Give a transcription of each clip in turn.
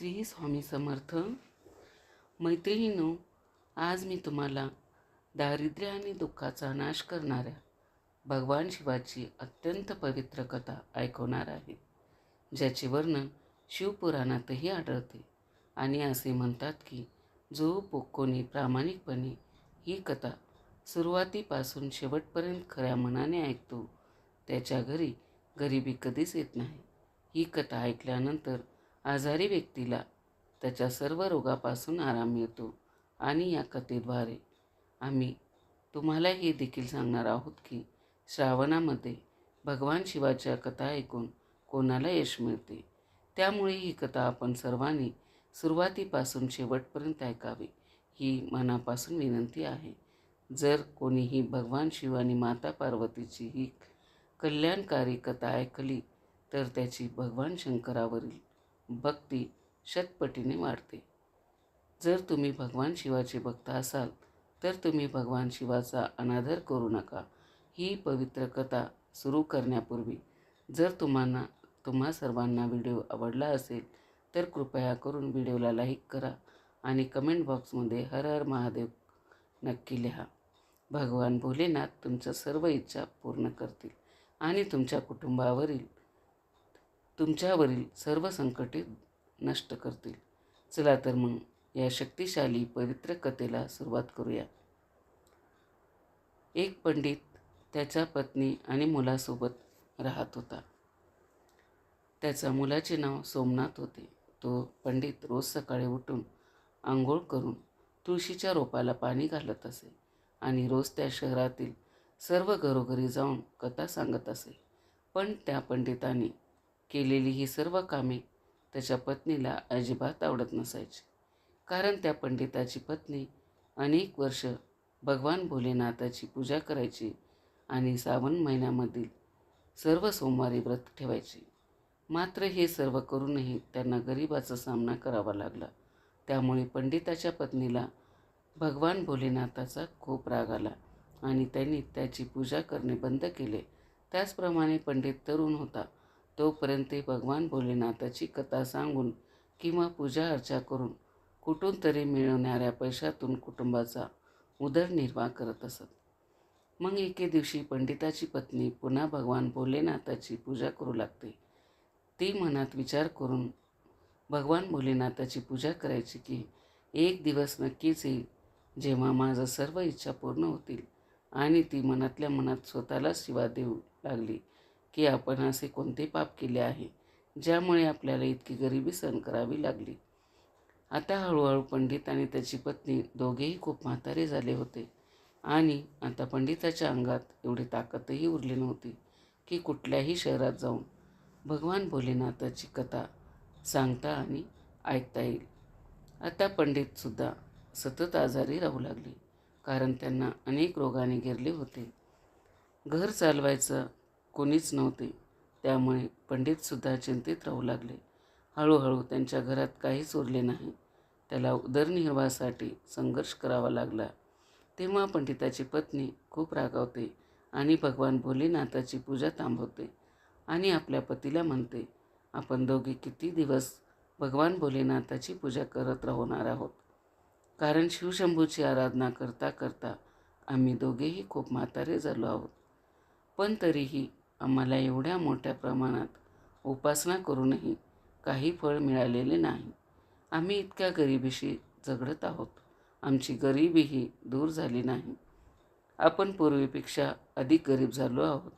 श्री स्वामी समर्थ. मैत्रिणीनो आज मी तुम्हाला दारिद्र्य आणि दुःखाचा नाश करणाऱ्या भगवान शिवाची अत्यंत पवित्र कथा ऐकवणार आहे ज्याचे वर्णन शिवपुराणातही आढळते आणि असे म्हणतात की जो पो- कोणी प्रामाणिकपणे ही कथा सुरुवातीपासून शेवटपर्यंत खऱ्या मनाने ऐकतो त्याच्या घरी गरिबी कधीच येत नाही. ही कथा ऐकल्यानंतर आजारी व्यक्तीला त्याच्या सर्व रोगापासून आराम मिळतो आणि या कथेद्वारे आम्ही तुम्हाला हे देखील सांगणार आहोत की श्रावणामध्ये भगवान शिवाच्या कथा ऐकून कोणाला यश मिळते? त्यामुळे ही कथा आपण सर्वांनी सुरुवातीपासून शेवटपर्यंत ऐकावी ही मनापासून विनंती आहे. जर कोणीही भगवान शिव आणि माता पार्वतीची ही कल्याणकारी कथा ऐकली तर त्याची भगवान शंकरावरील भक्ती शतपटीने वाढते. जर तुम्ही भगवान शिवाचे भक्त असाल तर तुम्ही भगवान शिवाचा अनादर करू नका. ही पवित्र कथा सुरू करण्यापूर्वी जर तुम्हाला तुम्हा सर्वांना व्हिडिओ आवडला असेल तर कृपया करून व्हिडिओला लाईक करा आणि कमेंट बॉक्समध्ये हर हर महादेव नक्की लिहा. भगवान भोलेनाथ तुमच्या सर्व इच्छा पूर्ण करतील आणि तुमच्या कुटुंबावरील तुमच्यावरील सर्व संकटे नष्ट करतील. चला तर मग या शक्तिशाली पवित्र कथेला सुरुवात करूया. एक पंडित त्याच्या पत्नी आणि मुलासोबत राहत होता. त्याच्या मुलाचे नाव सोमनाथ होते. तो पंडित रोज सकाळी उठून आंघोळ करून तुळशीच्या रोपाला पाणी घालत असे आणि रोज त्या शहरातील सर्व घरोघरी जाऊन कथा सांगत असे. पण त्या पंडितांनी केलेली ही सर्व कामे त्याच्या पत्नीला अजिबात आवडत नसायची. कारण त्या पंडिताची पत्नी अनेक वर्ष भगवान भोलेनाथाची पूजा करायची आणि श्रावण महिन्यामधील सर्व सोमवारी व्रत ठेवायची. मात्र हे सर्व करूनही त्यांना गरिबाचा सामना करावा लागला. त्यामुळे पंडिताच्या पत्नीला भगवान भोलेनाथाचा खूप राग आला आणि त्यांनी त्याची पूजा करणे बंद केले. त्याचप्रमाणे पंडित तरुण होता. तोपर्यंत ते भगवान भोलेनाथाची कथा सांगून किंवा पूजा अर्चा करून कुठून तरी मिळवणाऱ्या पैशातून कुटुंबाचा उदरनिर्वाह करत असत. मग एके दिवशी पंडिताची पत्नी पुन्हा भगवान भोलेनाथाची पूजा करू लागते. ती मनात विचार करून भगवान भोलेनाथाची पूजा करायची की एक दिवस नक्कीच येईल जेव्हा माझं सर्व इच्छा पूर्ण होतील आणि ती मनातल्या मनात स्वतःला शिवा देऊ लागली. की आपण असे कोणते पाप केले आहे ज्यामुळे आपल्याला इतकी गरिबी सहन करावी लागली. आता हळूहळू पंडित आणि त्याची पत्नी दोघेही खूप म्हातारे झाले होते. आणि आता पंडिताच्या अंगात एवढी ताकदही उरली नव्हती की कुठल्याही शहरात जाऊन भगवान भोलेनाथाची कथा सांगता आणि ऐकता येईल. आता पंडितसुद्धा सतत आजारी राहू लागले कारण त्यांना अनेक रोगाने घेरले होते. घर चालवायचं कोणीच नव्हते. त्यामुळे पंडितसुद्धा चिंतित राहू लागले. हळूहळू त्यांच्या घरात काहीच उरले नाही. त्याला उदरनिर्वाहासाठी संघर्ष करावा लागला. तेव्हा पंडिताची पत्नी खूप रागावते आणि भगवान भोलेनाथाची पूजा थांबवते आणि आपल्या पतीला म्हणते आपण दोघे किती दिवस भगवान भोलेनाथाची पूजा करत राहणार आहोत. कारण शिवशंभूची आराधना करता करता आम्ही दोघेही खूप म्हातारे झालो आहोत. पण तरीही आम्हाला एवढ्या मोठ्या प्रमाणात उपासना करूनही काही फळ मिळालेले नाही. आम्ही इतक्या गरिबीशी झगडत आहोत. आमची गरिबीही दूर झाली नाही. आपण पूर्वीपेक्षा अधिक गरीब झालो आहोत.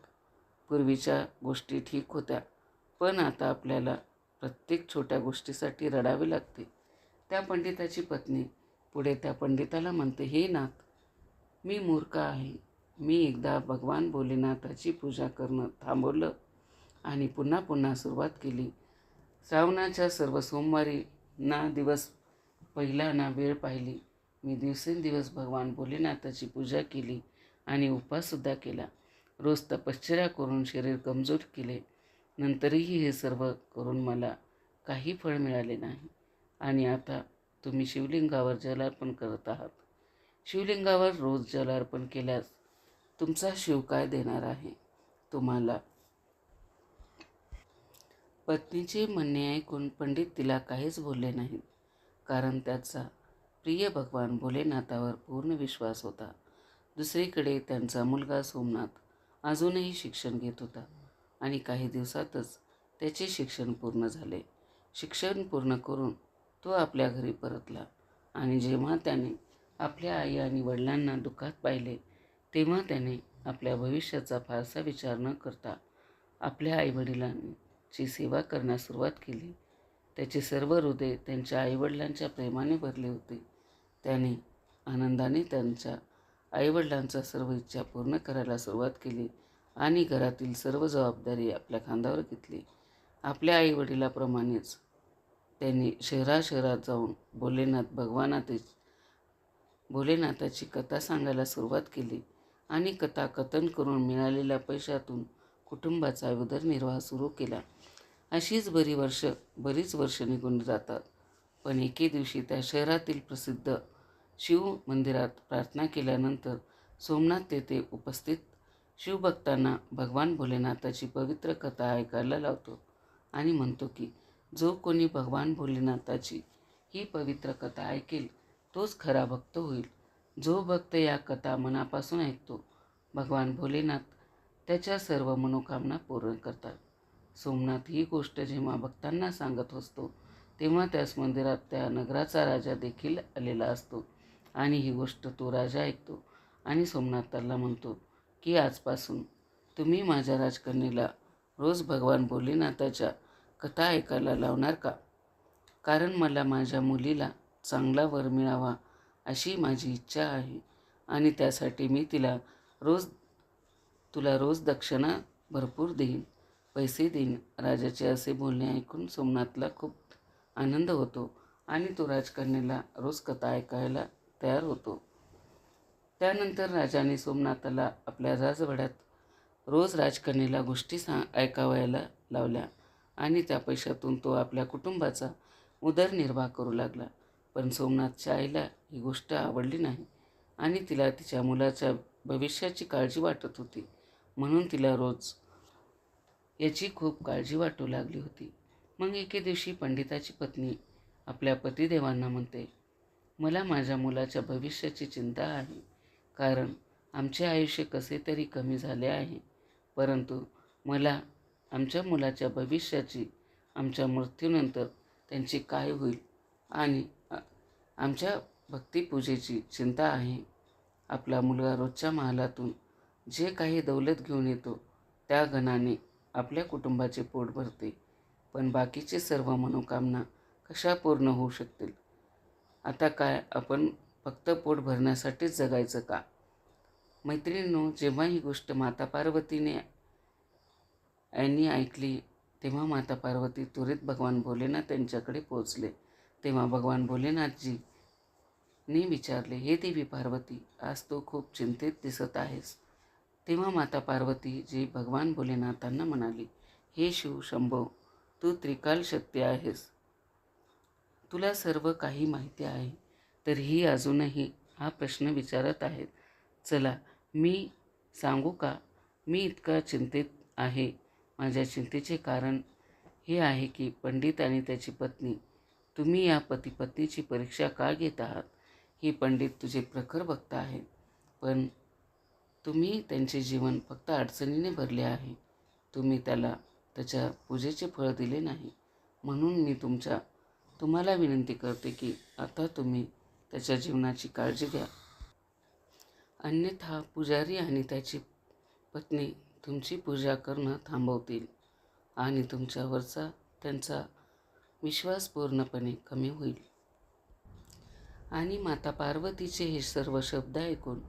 पूर्वीच्या गोष्टी ठीक होत्या पण आता आपल्याला प्रत्येक छोट्या गोष्टीसाठी रडावे लागते. त्या पंडिताची पत्नी पुढे त्या पंडिताला म्हणते हे नाथ मी मूर्ख आहे. मी एकदा भगवान भोलेनाथाची पूजा करणं थांबवलं आणि पुन्हा पुन्हा सुरुवात केली. श्रावणाच्या सर्व सोमवारी ना दिवस पहिला ना वेळ पाहिली. मी दिवसेंदिवस भगवान भोलेनाथाची पूजा केली आणि उपवाससुद्धा केला. रोज तपश्चर्या करून शरीर कमजोर केले. नंतरही हे सर्व करून मला काही फळ मिळाले नाही. आणि आता तुम्ही शिवलिंगावर जलार्पण करत आहात. शिवलिंगावर रोज जलार्पण केल्यास तुमचा शिव काय देणार आहे? तुम्हाला. पत्नीचे म्हणणे ऐकून पंडित तिला काहीच बोलले नाहीत. कारण त्याचा प्रिय भगवान भोलेनाथावर पूर्ण विश्वास होता. दुसरीकडे त्यांचा मुलगा सोमनाथ अजूनही शिक्षण घेत होता आणि काही दिवसातच त्याचे शिक्षण पूर्ण झाले. शिक्षण पूर्ण करून तो आपल्या घरी परतला आणि जेव्हा त्याने आपल्या आई आणि वडिलांना दुःखात पाहिले तेव्हा त्याने आपल्या भविष्याचा फारसा विचार न करता आपल्या आईवडिलांची सेवा करण्यास सुरुवात केली. त्याचे सर्व हृदय त्यांच्या आईवडिलांच्या प्रेमाने भरले होते. त्याने आनंदाने त्यांच्या आईवडिलांचा सर्व इच्छा पूर्ण करायला सुरुवात केली आणि घरातील सर्व जबाबदारी आपल्या खांद्यावर घेतली. आपल्या आईवडिलाप्रमाणेच त्यांनी शहराशहरात जाऊन भोलेनाथ भगवानाचे भोलेनाथाची कथा सांगायला सुरुवात केली. आणि कथा कथन करून मिळालेल्या पैशातून कुटुंबाचा उदरनिर्वाह सुरू केला. अशीच बरी वर्ष बरीच वर्ष निघून जातात. पण एके दिवशी त्या शहरातील प्रसिद्ध शिव मंदिरात प्रार्थना केल्यानंतर सोमनाथ तेथे उपस्थित. शिवभक्तांना भगवान भोलेनाथाची पवित्र कथा ऐकायला लावतो आणि म्हणतो की जो कोणी भगवान भोलेनाथाची ही पवित्र कथा ऐकेल तोच खरा भक्त होईल. जो भक्त या कथा मनापासून ऐकतो भगवान भोलेनाथ त्याच्या सर्व मनोकामना पूर्ण करतात. सोमनाथ ही गोष्ट जेव्हा भक्तांना सांगत असतो तेव्हा त्याच मंदिरात त्या नगराचा राजा देखील आलेला असतो. आणि ही गोष्ट तो राजा ऐकतो आणि सोमनाथाला म्हणतो की आजपासून तुम्ही माझ्या राजकन्येला रोज भगवान भोलेनाथाच्या कथा ऐकायला लावणार का? कारण मला माझ्या मुलीला चांगला वर मिळावा अशी माझी इच्छा आहे. आणि त्यासाठी मी तिला रोज तुला रोज दक्षिणा भरपूर देईन पैसे देईन. राजाचे असे बोलणे ऐकून सोमनाथला खूप आनंद होतो आणि तो राजकन्याला रोज कथा ऐकायला तयार होतो. त्यानंतर राजाने सोमनाथाला आपल्या राजवाड्यात रोज राजकन्याला गोष्टी सा ऐकावायला लावल्या आणि त्या पैशातून तो आपल्या कुटुंबाचा उदरनिर्वाह करू लागला. पण सोमनाथच्या आईला ही गोष्ट आवडली नाही आणि तिला तिच्या मुलाच्या भविष्याची काळजी वाटत होती. म्हणून तिला रोज याची खूप काळजी वाटू लागली होती. मग एके दिवशी पंडिताची पत्नी आपल्या पतिदेवांना म्हणते मला माझ्या मुलाच्या भविष्याची चिंता आहे कारण आमचे आयुष्य कसे तरी कमी झाले आहे. परंतु मला आमच्या मुलाच्या भविष्याची आमच्या मृत्यूनंतर त्यांची काय होईल आणि आमच्या भक्तिपूजेची चिंता आहे. आपला मुलगा रोजच्या महालातून जे काही दौलत घेऊन येतो त्या गणाने आपल्या कुटुंबाचे पोट भरते. पण बाकीचे सर्व मनोकामना कशा पूर्ण होऊ शकतील? आता काय आपण फक्त पोट भरण्यासाठीच जगायचं का? मैत्रिणींनो जेव्हा ही गोष्ट माता पार्वतीने यांनी ऐकली तेव्हा माता पार्वती त्वरित भगवान भोलेनाथ त्यांच्याकडे पोहोचले. तेव्हा भगवान भोलेनाथजी नी विचारले हे देवी पार्वती आज तू खूप चिंतित दिसत आहेस. तेव्हा माता पार्वती जी भगवान भोलेनाथांना म्हणाली हे शिव शंभो तू त्रिकाल शक्ती आहेस. तुला सर्व काही माहिती आहे तरीही अजूनही हा प्रश्न विचारत आहेत. चला मी सांगू का? मी इतका चिंतित आहे. माझ्या चिंतेचे कारण हे आहे की पंडित आणि त्याची पत्नी तुम्ही या पती पत्नीची परीक्षा का घेत आहात? ही पंडित तुझे प्रखर भक्त आहेत. पण तुम्ही त्यांचे जीवन फक्त अडचणीने भरले आहे. तुम्ही त्याला त्याच्या पूजेचे फळ दिले नाही. म्हणून मी तुमच्या तुम्हाला विनंती करते की आता तुम्ही त्याच्या जीवनाची काळजी घ्या. अन्यथा पुजारी आणि त्याची पत्नी तुमची पूजा करणं थांबवतील आणि तुमच्यावरचा त्यांचा विश्वास पूर्णपणे कमी होईल. आणि माता पार्वतीचे हे सर्व शब्द ऐकून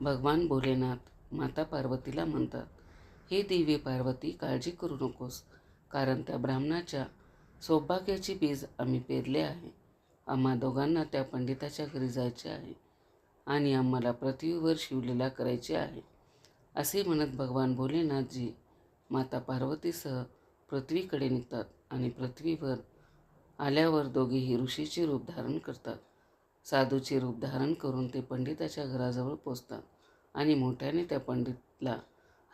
भगवान भोलेनाथ माता पार्वतीला म्हणतात हे देवी पार्वती काळजी करू नकोस कारण त्या ब्राह्मणाच्या सौभाग्याची बीज आम्ही पेरले आहे. आम्हा दोघांना त्या पंडिताच्या घरी जायचे आहे आणि आम्हाला पृथ्वीवर शिवलीला करायची आहे. असे म्हणत भगवान भोलेनाथजी माता पार्वतीसह पृथ्वीकडे निघतात आणि पृथ्वीवर आल्यावर दोघेही ऋषीचे रूप धारण करतात. साधूचे रूप धारण करून ते पंडिताच्या घराजवळ पोचतात आणि मोठ्याने त्या पंडितला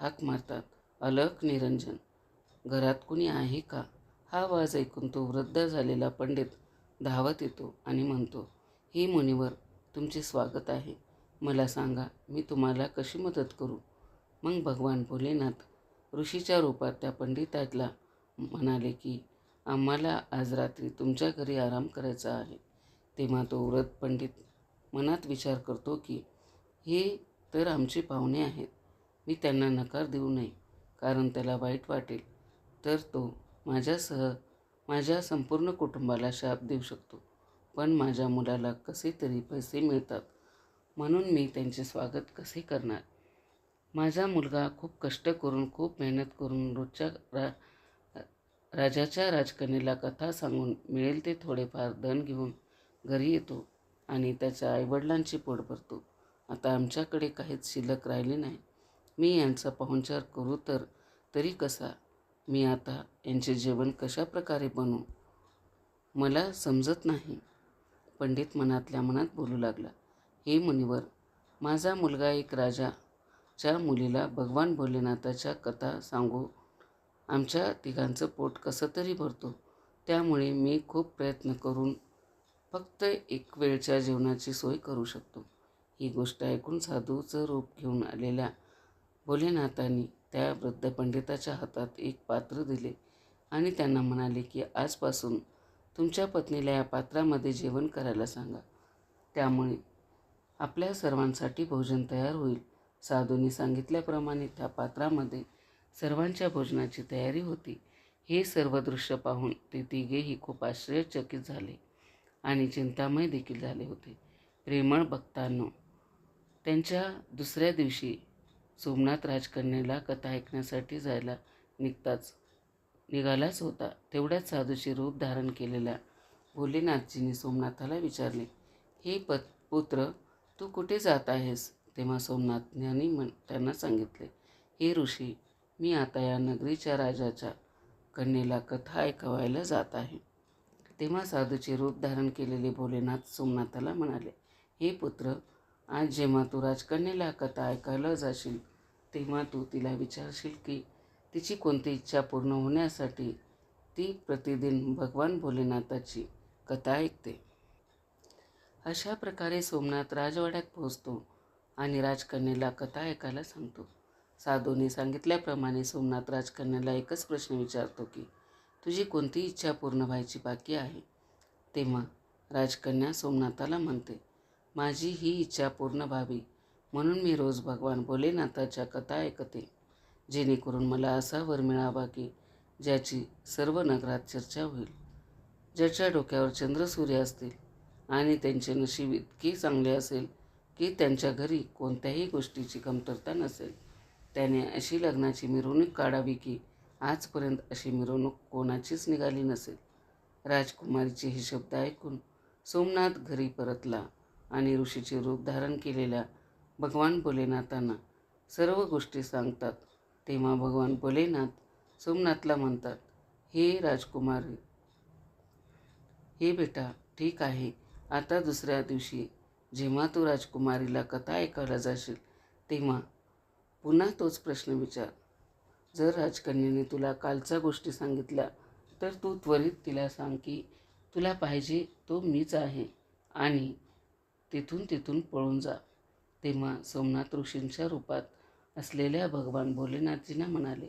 हाक मारतात. अलख निरंजन घरात कुणी आहे का? हा आवाज ऐकून तो वृद्ध झालेला पंडित धावत येतो आणि म्हणतो हे मुनिवर तुमचे स्वागत आहे. मला सांगा मी तुम्हाला कशी मदत करू? मग भगवान भोलेनाथ ऋषीच्या रूपात त्या पंडिताला म्हणाले की आम्हाला आज रात्री तुमच्या घरी आराम करायचा आहे. तेव्हा तो व्रत पंडित मनात विचार करतो की हे तर आमचे पाहुणे आहेत. मी त्यांना नकार देऊ नये कारण त्याला वाईट वाटेल. तर तो माझ्यासह माझ्या संपूर्ण कुटुंबाला शाप देऊ शकतो. पण माझ्या मुलाला कसे तरी पैसे मिळतात. म्हणून मी त्यांचे स्वागत कसे करणार? माझा मुलगा खूप कष्ट करून खूप मेहनत करून रोजच्या रा राजाच्या राजकन्येला कथा सांगून मिळेल ते थोडेफार धन घेऊन घरी येतो आणि त्याच्या आईवडिलांची पोट भरतो. आता आमच्याकडे काहीच शिल्लक राहिले नाही. मी यांचा पाहुणचार करू तर तरी कसा? मी आता यांचे जेवण कशा प्रकारे बनू मला समजत नाही. पंडित मनातल्या मनात बोलू लागला. हे मुनिवर माझा मुलगा एक राजाच्या मुलीला भगवान भोलेनाथाच्या कथा सांगू आमच्या तिघांचं पोट कसं तरी भरतो. त्यामुळे मी खूप प्रयत्न करून फक्त एक वेळच्या जेवणाची सोय करू शकतो. ही गोष्ट ऐकून साधूचं रूप घेऊन आलेल्या भोलेनाथांनी त्या वृद्ध पंडिताच्या हातात एक पात्र दिले आणि त्यांना म्हणाले की आजपासून तुमच्या पत्नीला या पात्रामध्ये जेवण करायला सांगा. त्यामुळे आपल्या सर्वांसाठी भोजन तयार होईल. साधूंनी सांगितल्याप्रमाणे त्या पात्रामध्ये सर्वांच्या भोजनाची तयारी होती. हे सर्व दृश्य पाहून ते तिघेही खूप आश्चर्यचकित झाले. आणि चिंतामय देखील झाले होते. प्रेमळ भक्तांनो त्यांच्या दुसऱ्या दिवशी सोमनाथ राजकन्येला कथा ऐकण्यासाठी जायला निघताच निघालाच होता. तेवढ्याच साधूचे रूप धारण केलेल्या भोलेनाथजींनी सोमनाथाला विचारले हे पत पुत्र तू कुठे जात आहेस? तेव्हा सोमनाथांनी म्हण त्यांना सांगितले हे ऋषी मी आता या नगरीच्या राजाच्या कन्येला कथा ऐकवायला जात आहे. तेव्हा साधूचे रूप धारण केलेले भोलेनाथ सोमनाथाला म्हणाले हे पुत्र आज जेव्हा तू राजकन्याला कथा ऐकायला जाशील तेव्हा तू तिला विचारशील की तिची कोणती इच्छा पूर्ण होण्यासाठी ती प्रतिदिन भगवान भोलेनाथाची कथा ऐकते. अशा प्रकारे सोमनाथ राजवाड्यात पोहोचतो आणि राजकन्येला कथा ऐकायला सांगतो. साधूने सांगितल्याप्रमाणे सोमनाथ राजकन्याला एकच प्रश्न विचारतो की तुझी कोणती इच्छा पूर्ण व्हायची बाकी आहे? तेव्हा राजकन्या सोमनाथाला म्हणते माझी ही इच्छा पूर्ण व्हावी म्हणून मी रोज भगवान भोलेनाथाच्या कथा ऐकते. जेणेकरून मला असा वर मिळावा की ज्याची सर्व नगरात चर्चा होईल ज्याच्या डोक्यावर चंद्रसूर्य असतील आणि त्यांचे नशीब इतके चांगले असेल की त्यांच्या घरी कोणत्याही गोष्टीची कमतरता नसेल. त्याने अशी लग्नाची मिरवणूक काढावी की आजपर्यंत अशी मिरवणूक कोणाचीच निघाली नसेल. राजकुमारीचे हे शब्द ऐकून सोमनाथ घरी परतला आणि ऋषीचे रूप धारण केलेल्या भगवान भोलेनाथांना सर्व गोष्टी सांगतात. तेव्हा भगवान भोलेनाथ सोमनाथला म्हणतात हे राजकुमारी हे बेटा ठीक आहे. आता दुसऱ्या दिवशी जेव्हा तू राजकुमारीला कथा ऐकायला जाशील तेव्हा पुन्हा तोच प्रश्न विचार. जर राजकन्याने तुला कालच्या गोष्टी सांगितल्या तर तू त्वरित तिला सांग की तुला पाहिजे तो मीच आहे आणि तिथून तिथून पळून जा. तेव्हा सोमनाथ ऋषींच्या रूपात असलेल्या भगवान भोलेनाथजींना म्हणाले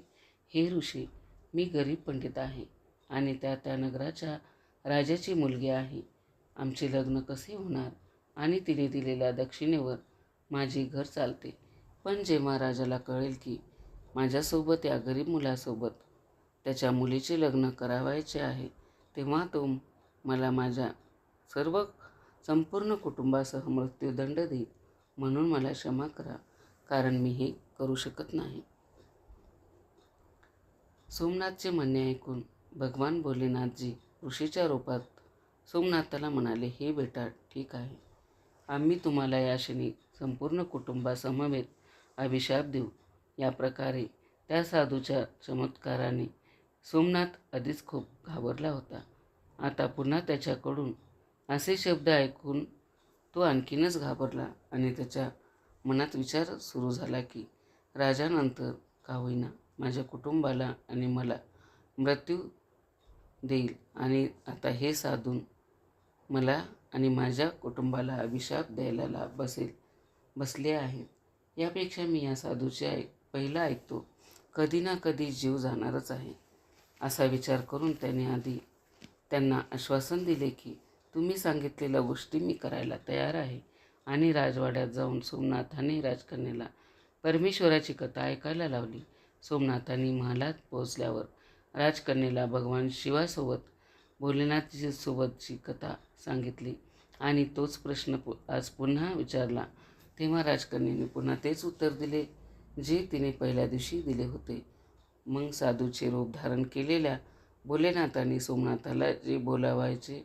हे ऋषी मी गरीब पंडित आहे आणि त्या त्या नगराच्या राजाची मुलगी आहे. आमचे लग्न कसे होणार आणि तिने दिलेल्या दक्षिणेवर माझे घर चालते. पण जेव्हा राजाला कळेल की माझ्यासोबत या गरीब मुलासोबत. त्याच्या मुलीचे लग्न करावायचे आहे. तेव्हा तो मला माझ्या सर्व संपूर्ण कुटुंबासह मृत्यूदंड देईल म्हणून मला क्षमा करा कारण मी हे करू शकत नाही. सोमनाथचे म्हणणे ऐकून भगवान भोलेनाथजी ऋषीच्या रूपात सोमनाथाला म्हणाले हे बेटा ठीक आहे. आम्ही तुम्हाला या क्षणी संपूर्ण कुटुंबासमवेत अभिशाप देऊ. या प्रकारे त्या साधूच्या चमत्काराने सोमनाथ आधीच खूप घाबरला होता. आता पुन्हा त्याच्याकडून असे शब्द ऐकून तो आणखीनच घाबरला आणि त्याच्या मनात विचार सुरू झाला की राजानंतर का होईना माझ्या कुटुंबाला आणि मला मृत्यू देईल आणि आता हे साधून मला आणि माझ्या कुटुंबाला अभिशाप द्यायला बसेल बसले आहेत. यापेक्षा मी या साधूचे ऐक पहिला ऐकतो. कधी ना कधी जीव जाणारच आहे. असा विचार करून त्याने आधी त्यांना आश्वासन दिले की तुम्ही सांगितलेल्या गोष्टी मी करायला तयार आहे आणि राजवाड्यात जाऊन सोमनाथाने राजकन्याला परमेश्वराची कथा ऐकायला लावली. सोमनाथांनी महालात पोहोचल्यावर राजकन्याला भगवान शिवासोबत भोलेनाथजी सोबतची कथा सांगितली आणि तोच प्रश्न पु आज पुन्हा विचारला. तेव्हा राजकन्याने पुन्हा तेच उत्तर दिले. जे तिने पहिल्या दिवशी दिले होते. मग साधूचे रूप धारण केलेल्या भोलेनाथाने सोमनाथाला जे बोलावायचे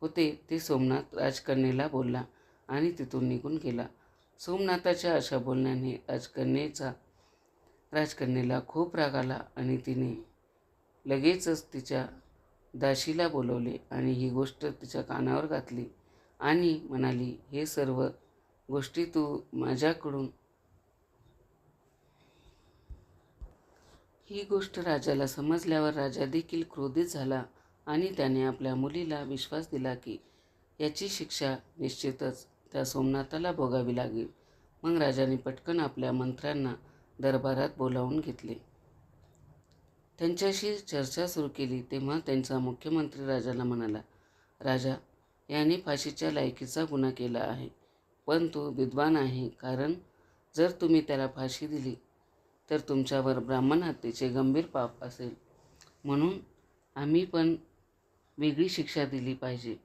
होते ते सोमनाथ राजकन्येला बोलला आणि तिथून निघून गेला. सोमनाथाच्या अशा बोलण्याने राजकन्येचा राजकन्येला खूप राग आला आणि तिने लगेचच तिच्या दाशीला बोलवले आणि ही गोष्ट तिच्या कानावर घातली आणि म्हणाली हे सर्व गोष्टी तू माझ्याकडून ही गोष्ट राजाला समजल्यावर राजा देखील क्रोधित झाला आणि त्याने आपल्या मुलीला विश्वास दिला की याची शिक्षा निश्चितच त्या सोमनाथाला भोगावी लागेल. मग राजाने पटकन आपल्या मंत्र्यांना दरबारात बोलावून घेतले. त्यांच्याशी चर्चा सुरू केली तेव्हा त्यांचा मुख्यमंत्री राजाला म्हणाला राजा याने फाशीच्या लायकीचा गुन्हा केला आहे पण तो विद्वान आहे. कारण जर तुम्ही त्याला फाशी दिली तर तुमच्यावर ब्राह्मण हत्येचे गंभीर पाप असेल. म्हणून आम्ही पण वेगळी शिक्षा दिली पाहिजे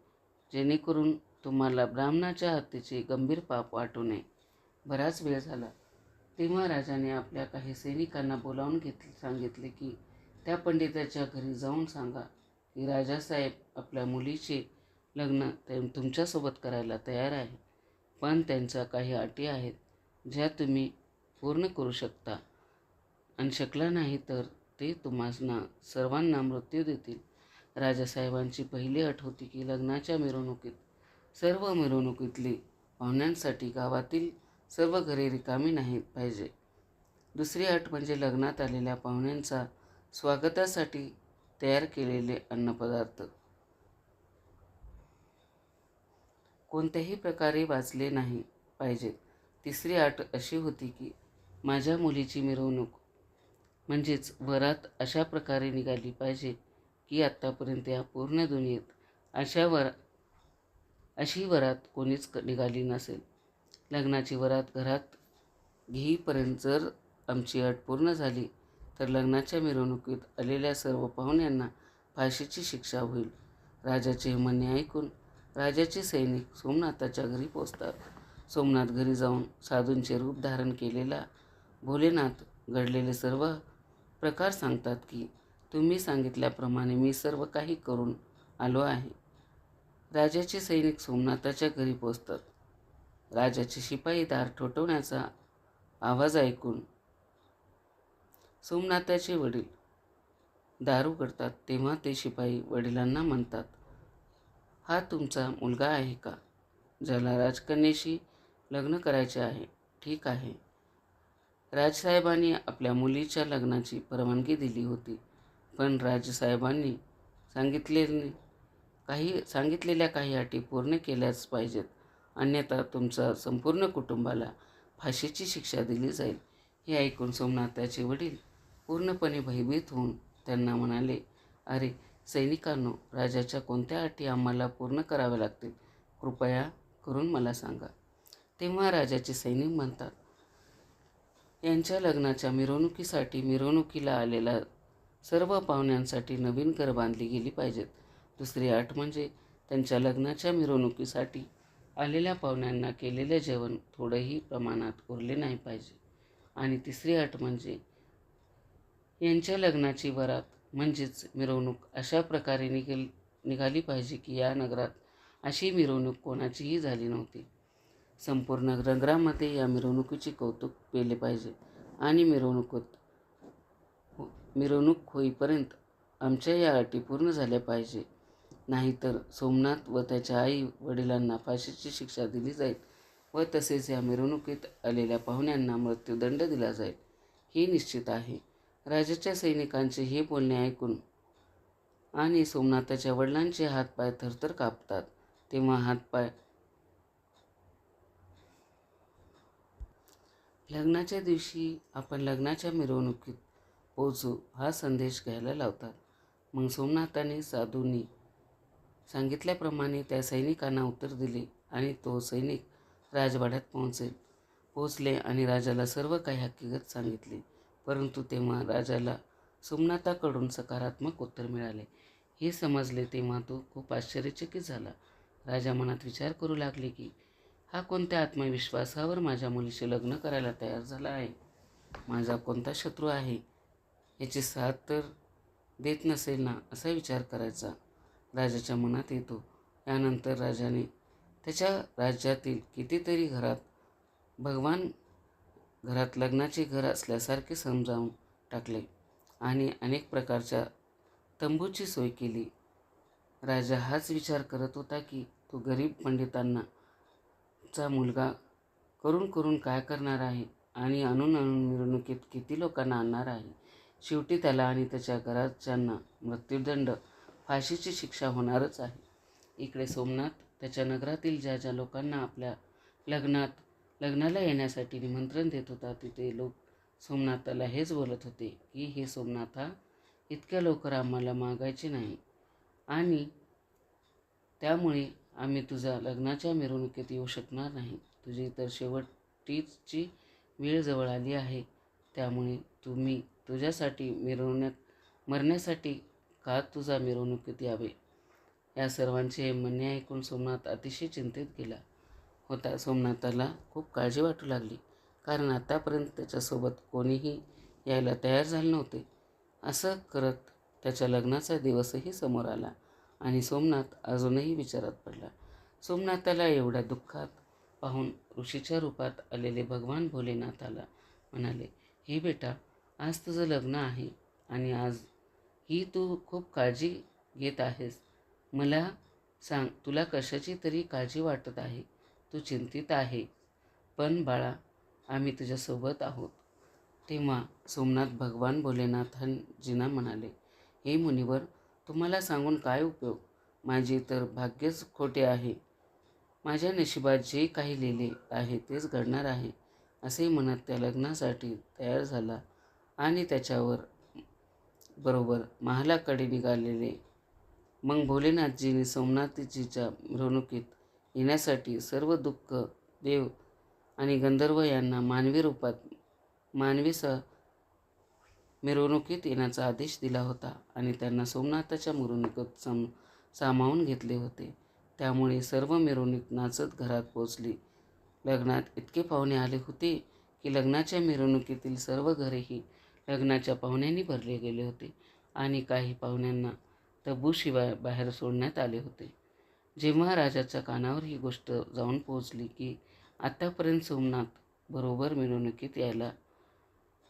जेणेकरून तुम्हाला ब्राह्मणाच्या हत्येचे गंभीर पाप वाटू नये. बराच वेळ झाला. तेव्हा राजाने आपल्या काही सैनिकांना बोलावून घेतले सांगितले की त्या पंडिताच्या घरी जाऊन सांगा की राजासाहेब आपल्या मुलीचे लग्न ते तुमच्यासोबत करायला तयार आहे. पण त्यांच्या काही अटी आहेत ज्या तुम्ही पूर्ण करू शकता. आणि शकला नाही तर ते तुम्हाला सर्वांना मृत्यू देतील. राजासाहेबांची पहिली अट होती की लग्नाच्या मिरवणुकीत सर्व मिरवणुकीतली पाहुण्यांसाठी गावातील सर्व घरे रिकामी नाहीत पाहिजे. दुसरी अट म्हणजे लग्नात आलेल्या पाहुण्यांचा स्वागतासाठी तयार केलेले अन्नपदार्थ. कोणत्याही प्रकारे वाचले नाही पाहिजेत तिसरी अट अशी होती की माझ्या मुलीची मिरवणूक म्हणजेच वरात अशा प्रकारे निघाली पाहिजे की आत्तापर्यंत या पूर्ण दुनियेत अशा वर अशी वरात कोणीच निघाली नसेल. लग्नाची वरात घरात घेईपर्यंत जर आमची अट पूर्ण झाली तर लग्नाच्या मिरवणुकीत आलेल्या सर्व पाहुण्यांना फाशीची शिक्षा होईल. राजाचे म्हणणे ऐकून राजाचे सैनिक सोमनाथाच्या घरी पोचतात सोमनाथ घरी जाऊन साधूंचे रूप धारण केलेला भोलेनाथ घडलेले सर्व प्रकार सांगतात की तुम्ही सांगितल्याप्रमाणे मी सर्व काही करून आलो आहे. राजाचे सैनिक सोमनाथाच्या घरी पोचतात राजाचे शिपाई दार ठोठवण्याचा आवाज ऐकून सोमनाथाचे वडील दार उघडतात तेव्हा ते शिपाई वडिलांना म्हणतात हा तुमचा मुलगा आहे का ज्याला राजकन्येशी लग्न करायचे आहे? ठीक आहे. राजसाहेबांनी आपल्या मुलीच्या लग्नाची परवानगी दिली होती. पण राजसाहेबांनी सांगितले काही सांगितलेल्या काही अटी पूर्ण केल्याच पाहिजेत. अन्यथा तुमचा संपूर्ण कुटुंबाला फाशीची शिक्षा दिली जाईल. हे ऐकून सोमनाथाचे वडील पूर्णपणे भयभीत होऊन त्यांना म्हणाले अरे सैनिकांनो राजाच्या कोणत्या अटी आम्हाला पूर्ण कराव्या लागतील? कृपया करून मला सांगा. तेव्हा राजाचे सैनिक म्हणतात यांच्या लग्नाच्या मिरवणुकीसाठी मिरवणुकीला आलेल्या सर्व पाहुण्यांसाठी नवीन घर बांधली गेली पाहिजेत. दुसरी अट म्हणजे त्यांच्या लग्नाच्या मिरवणुकीसाठी आलेल्या पाहुण्यांना केलेले जेवण थोडंही प्रमाणात उरले नाही पाहिजे. आणि तिसरी अट म्हणजे यांच्या लग्नाची वरात म्हणजेच मिरवणूक अशा प्रकारे निघेल निघाली पाहिजे की या नगरात अशी मिरवणूक कोणाचीही झाली नव्हती. संपूर्ण नगरामध्ये या मिरवणुकीचे कौतुक केले पाहिजे. आणि मिरवणुकीत हो, मिरवणूक होईपर्यंत आमच्या या अटी पूर्ण झाल्या पाहिजे. नाहीतर सोमनाथ व त्याच्या आई वडिलांना फाशीची शिक्षा दिली जाईल व तसेच या मिरवणुकीत आलेल्या पाहुण्यांना मृत्यूदंड दिला जाईल. हे निश्चित आहे. राजाच्या सैनिकांचे हे बोलणे ऐकून आणि सोमनाथाच्या वडिलांचे हातपाय थरथर कापतात. तेव्हा हातपाय लग्नाच्या दिवशी आपण लग्नाच्या मिरवणुकीत पोचू हा संदेश घ्यायला लावतात. मग सोमनाथाने साधूंनी सांगितल्याप्रमाणे त्या सैनिकांना उत्तर दिले आणि तो सैनिक राजवाड्यात पोहोचेल. पोचले आणि राजाला सर्व काही हकीकत सांगितली. परंतु तेव्हा राजाला सोमनाथाकडून सकारात्मक उत्तर मिळाले. हे समजले तेव्हा तो खूप आश्चर्यचकित झाला. राजा मनात विचार करू लागले की हा कोणत्या आत्मविश्वासावर माझ्या मुलीशी लग्न करायला तयार झाला आहे? माझा कोणता शत्रू आहे? याची साथ तर देत नसेल ना असा विचार करायचा. राजाच्या मनात येतो. यानंतर राजाने त्याच्या राज्यातील कितीतरी घरात भगवान घरात लग्नाचे घर असल्यासारखे समजावून टाकले आणि अनेक प्रकारच्या तंबूची सोय केली. राजा हाच विचार करत होता की तो गरीब पंडितांना चा मुलगा करून करून काय करणार आहे आणि आणून आणून मिरवणुकीत किती लोकांना आणणार आहे? शेवटी त्याला आणि त्याच्या घराच्यांना मृत्यूदंड फाशीची शिक्षा होणारच आहे. इकडे सोमनाथ त्याच्या नगरातील ज्या ज्या लोकांना आपल्या लग्नात लग्नाला येण्यासाठी निमंत्रण देत होता तिथे लोक सोमनाथाला हेच बोलत होते की हे सोमनाथा इतक्या लवकर आम्हाला मागायचे नाही. आणि त्यामुळे आम्ही तुझ्या लग्नाच्या मिरवणुकीत येऊ शकणार नाही. तुझी तर शेवटीची वेळ जवळ आली आहे. त्यामुळे तुम्ही तुझ्यासाठी मिरवण्यात मरण्यासाठी का तुझा मिरवणुकीत यावे? या सर्वांचे हे म्हणणे ऐकून सोमनाथ अतिशय चिंतित गेला. होता सोमनाथाला खूप काळजी वाटू लागली. कारण आतापर्यंत त्याच्यासोबत कोणीही यायला तयार झाले नव्हते. असं करत त्याच्या लग्नाचा दिवसही समोर आला. आणि सोमनाथ अजूनही विचारात पडला. सोमनाथाला एवढ्या दुःखात पाहून ऋषीच्या रूपात आलेले भगवान भोलेनाथाला म्हणाले हे बेटा आज तुझं लग्न आहे आणि आज ही तू खूप काळजी घेत आहेस. मला सांग तुला कशाची तरी काळजी वाटत आहे? तू चिंतित आहे. पण बाळा आम्ही तुझ्यासोबत आहोत. तेव्हा सोमनाथ भगवान भोलेनाथांजींना म्हणाले हे मुनिवर तुम्हाला सांगून काय उपयोग? माझे तर भाग्यच खोटे आहे. माझ्या नशिबात जे काही लिहिले आहे तेच घडणार आहे असे म्हणत त्या लग्नासाठी तयार झाला आणि त्याच्यावर बरोबर महालाकडे निघालेले. मग भोलेनाथजीने सोमनाथजीच्या मिरवणुकीत येण्यासाठी सर्व दुःख देव आणि गंधर्व यांना मानवी रूपात मानवी स मिरवणुकीत येण्याचा आदेश दिला होता आणि त्यांना सोमनाथाच्या मिरवणुकीत सम सामावून घेतले होते. त्यामुळे सर्व मिरवणूक नाचत घरात पोचली लग्नात इतके पाहुणे आले होते की लग्नाच्या मिरवणुकीतील सर्व घरेही लग्नाच्या पाहुण्यांनी भरले गेले होते आणि काही पाहुण्यांना तब्बूशिवाय बाहेर सोडण्यात आले होते. जेव्हा राजाच्या कानावर ही गोष्ट जाऊन पोहोचली की आत्तापर्यंत सोमनाथ बरोबर मिरवणुकीत यायला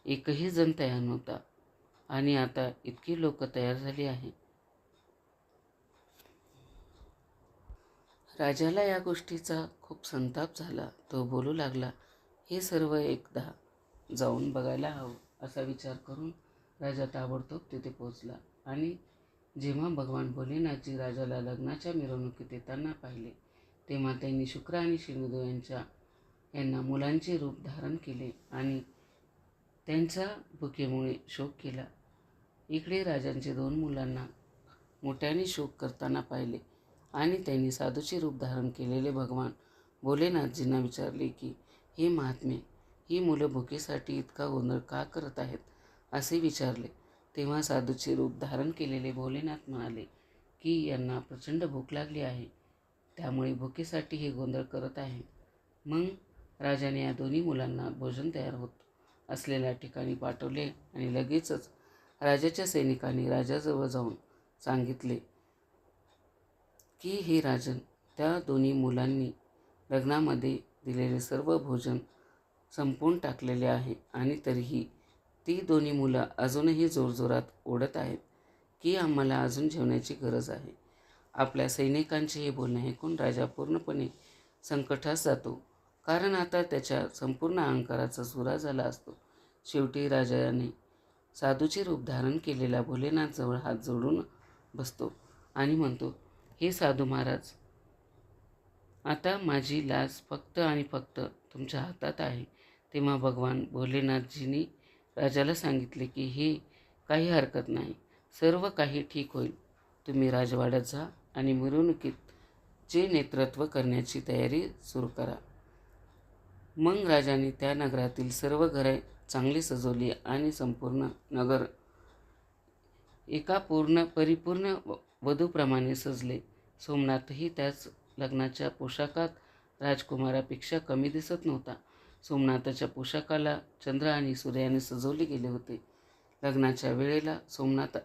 एकही जण तयार नव्हता आणि आता इतकी लोक तयार झाली आहे. राजाला या गोष्टीचा खूप संताप झाला. तो बोलू लागला हे सर्व एकदा जाऊन बघायला हवं असा विचार करून राजा ताबडतोब तिथे पोचला आणि जेव्हा भगवान भोलेनाथजी राजाला लग्नाच्या मिरवणुकीत येताना पाहिले तेव्हा त्यांनी शुक्र आणि शनिदेव यांच्या यांना मुलांचे रूप धारण केले आणि त्यांच्या भुकेमुळे शोक केला. इकडे राजांचे दोन मुलांना मोठ्याने शोक करताना पाहिले आणि त्यांनी साधूचे रूप धारण केलेले भगवान भोलेनाथजींना विचारले की हे महात्मे ही मुलं भुकेसाठी इतका गोंधळ का करत आहेत? असे विचारले. तेव्हा साधूचे रूप धारण केलेले भोलेनाथ म्हणाले की यांना प्रचंड भूक लागली आहे त्यामुळे भुकेसाठी हे गोंधळ करत आहे. मग राजाने या दोन्ही मुलांना भोजन तयार होत असलेल्या ठिकाणी पाठवले आणि लगेचच राजाच्या सैनिकांनी राजाजवळ जाऊन सांगितले की हे राजन त्या दोन्ही मुलांनी लग्नामध्ये दिलेले सर्व भोजन संपवून टाकलेले आहे आणि तरीही ती दोन्ही मुलं अजूनही जोरजोरात ओढत आहेत की आम्हाला अजून जेवण्याची गरज आहे. आपल्या सैनिकांचे हे बोलणे ऐकून राजा पूर्णपणे संकटास जातो. कारण आता त्याच्या संपूर्ण अहंकाराचा सुरा झाला असतो. शेवटी राजाने साधूचे रूप धारण केलेला भोलेनाथजवळ हात जोडून बसतो आणि म्हणतो हे साधू महाराज आता माझी लाज फक्त आणि फक्त तुमच्या हातात आहे. तेव्हा भगवान भोलेनाथजींनी राजाला सांगितले की हे काही हरकत नाही सर्व काही ठीक होईल. तुम्ही राजवाड्यात जा आणि मिरवणुकीतचे नेतृत्व करण्याची तयारी सुरू करा. मग राजाने त्या नगरातील सर्व घरे चांगली सजवली आणि संपूर्ण नगर एका पूर्ण परिपूर्ण वधूप्रमाणे सजले. सोमनाथही त्याच लग्नाच्या पोशाखात राजकुमारापेक्षा कमी दिसत नव्हता. सोमनाथाच्या पोशाखाला चंद्र आणि सूर्याने सजवले गेले होते. लग्नाच्या वेळेला सोमनाथ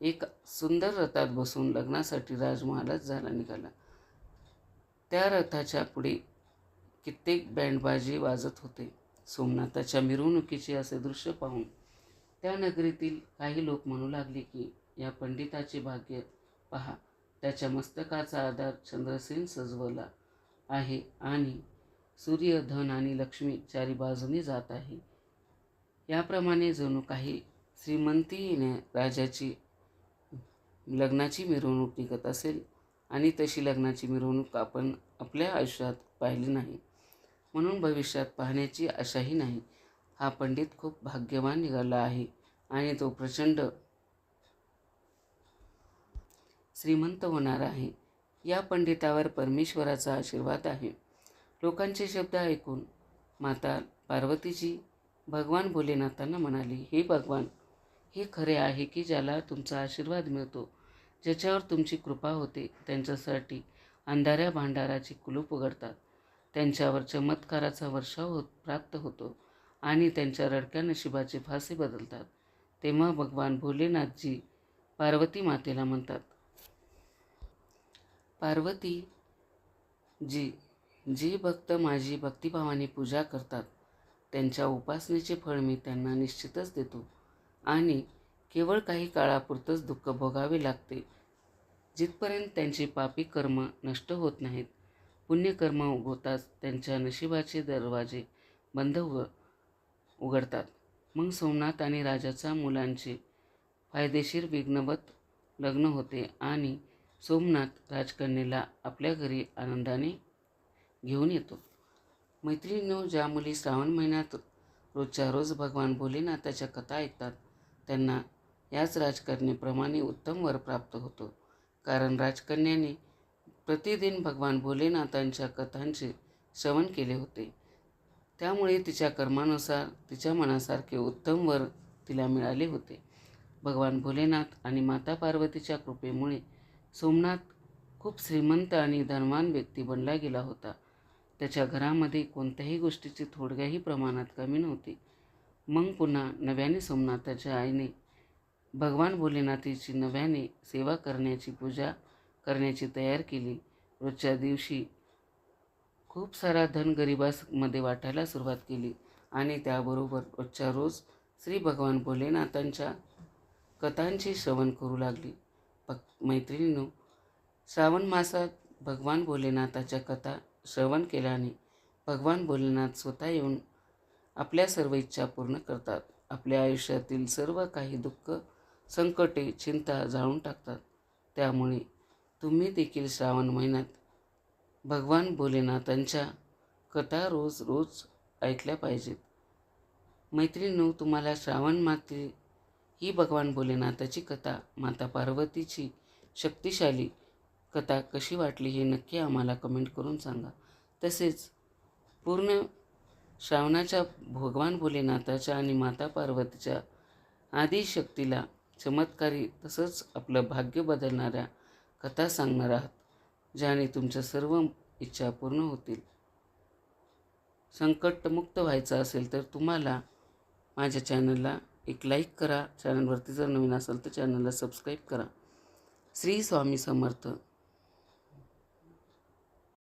एक सुंदर रथात बसून लग्नासाठी राजमहालात झाला निघाला. त्या रथाच्या पुढे कित्येक बँडबाजी वाजत होते. सोमनाथाच्या मिरवणुकीचे असे दृश्य पाहून त्या नगरीतील काही लोक म्हणू लागले की या पंडिताचे भाग्य पहा त्याच्या मस्तकाचा आधार चंद्रसेन सजवला आहे आणि सूर्य धन आणि लक्ष्मी चारी बाजूने जात आहे. याप्रमाणे जणू काही श्रीमंतीने राजाची लग्नाची मिरवणूक निघत असेल आणि तशी लग्नाची मिरवणूक आपण आपल्या आयुष्यात पाहिली नाही. म्हणून भविष्यात पाहण्याची आशाही नाही. हा पंडित खूप भाग्यवान निघाला आहे आणि तो प्रचंड श्रीमंत होणार आहे. या पंडितावर परमेश्वराचा आशीर्वाद आहे. लोकांचे शब्द ऐकून माता पार्वतीजी भगवान भोलेनाथांना म्हणाली हे भगवान हे खरे आहे की ज्याला तुमचा आशीर्वाद मिळतो ज्याच्यावर तुमची कृपा होते त्यांच्यासाठी अंधाऱ्या भांडाराची कुलूप उघडतात. त्यांच्यावर चमत्काराचा वर्षाव होत प्राप्त होतो आणि त्यांच्या रडक्या नशिबाचे फासे बदलतात. तेव्हा भगवान भोलेनाथजी पार्वती मातेला म्हणतात पार्वती जी जी भक्त माझी भक्तिभावाने पूजा करतात त्यांच्या उपासनेचे फळ मी त्यांना निश्चितच देतो आणि केवळ काही काळापुरतंच दुःख भोगावे लागते. जिथपर्यंत त्यांचे पापी कर्म नष्ट होत नाहीत पुण्यकर्म उगवताच त्यांच्या नशिबाचे दरवाजे बंद उग उघडतात. मग सोमनाथ आणि राजाचा मुलांचे फायदेशीर विघ्नवत लग्न होते आणि सोमनाथ राजकन्येला आपल्या घरी आनंदाने घेऊन येतो. मैत्रिणीनो ज्या मुली श्रावण महिन्यात रोजच्या रोज भगवान भोलेनाथाच्या कथा ऐकतात त्यांना याच राजकन्येप्रमाणे उत्तम वर प्राप्त होतो. कारण राजकन्याने प्रतिदिन भगवान भोलेनाथांच्या कथांचे श्रवण केले होते. त्यामुळे तिच्या कर्मानुसार तिच्या मनासारखे उत्तम वर तिला मिळाले होते. भगवान भोलेनाथ आणि माता पार्वतीच्या कृपेमुळे सोमनाथ खूप श्रीमंत आणि धनवान व्यक्ती बनला गेला होता. त्याच्या घरामध्ये कोणत्याही गोष्टीची थोडक्याही प्रमाणात कमी नव्हती. मग पुन्हा नव्याने सोमनाथाच्या आईने भगवान भोलेनाथीची नव्याने सेवा करण्याची पूजा करण्याची तयार केली. रोजच्या दिवशी खूप सारा धन गरिबांमध्ये वाटायला सुरुवात केली आणि त्याबरोबर रोजच्या रोज श्री भगवान भोलेनाथांच्या कथांचे श्रवण करू लागली. भक् मैत्रिणीनो श्रावण मासात भगवान भोलेनाथाच्या कथा श्रवण केल्याने भगवान भोलेनाथ स्वतः येऊन आपल्या सर्व इच्छा पूर्ण करतात. आपल्या आयुष्यातील सर्व काही दुःख संकटे चिंता जाळून टाकतात. त्यामुळे तुम्ही देखील श्रावण महिन्यात भगवान भोलेनाथांच्या कथा रोज रोज ऐकल्या पाहिजेत. मैत्रिणीनो तुम्हाला श्रावण माती ही भगवान भोलेनाथाची कथा माता पार्वतीची शक्तिशाली कथा कशी वाटली हे नक्की आम्हाला कमेंट करून सांगा. तसेच पूर्ण श्रावणाच्या भगवान भोलेनाथाच्या आणि माता पार्वतीच्या आदिशक्तीला चमत्कारी तसंच आपलं भाग्य बदलणाऱ्या कथा सांगणार आहात ज्याने तुमच्या सर्व इच्छा पूर्ण होतील. संकटमुक्त व्हायचं असेल तर तुम्हाला माझ्या चॅनलला एक लाईक करा. चॅनलवरती जर नवीन असेल तर चॅनलला सबस्क्राईब करा. श्री स्वामी समर्थ.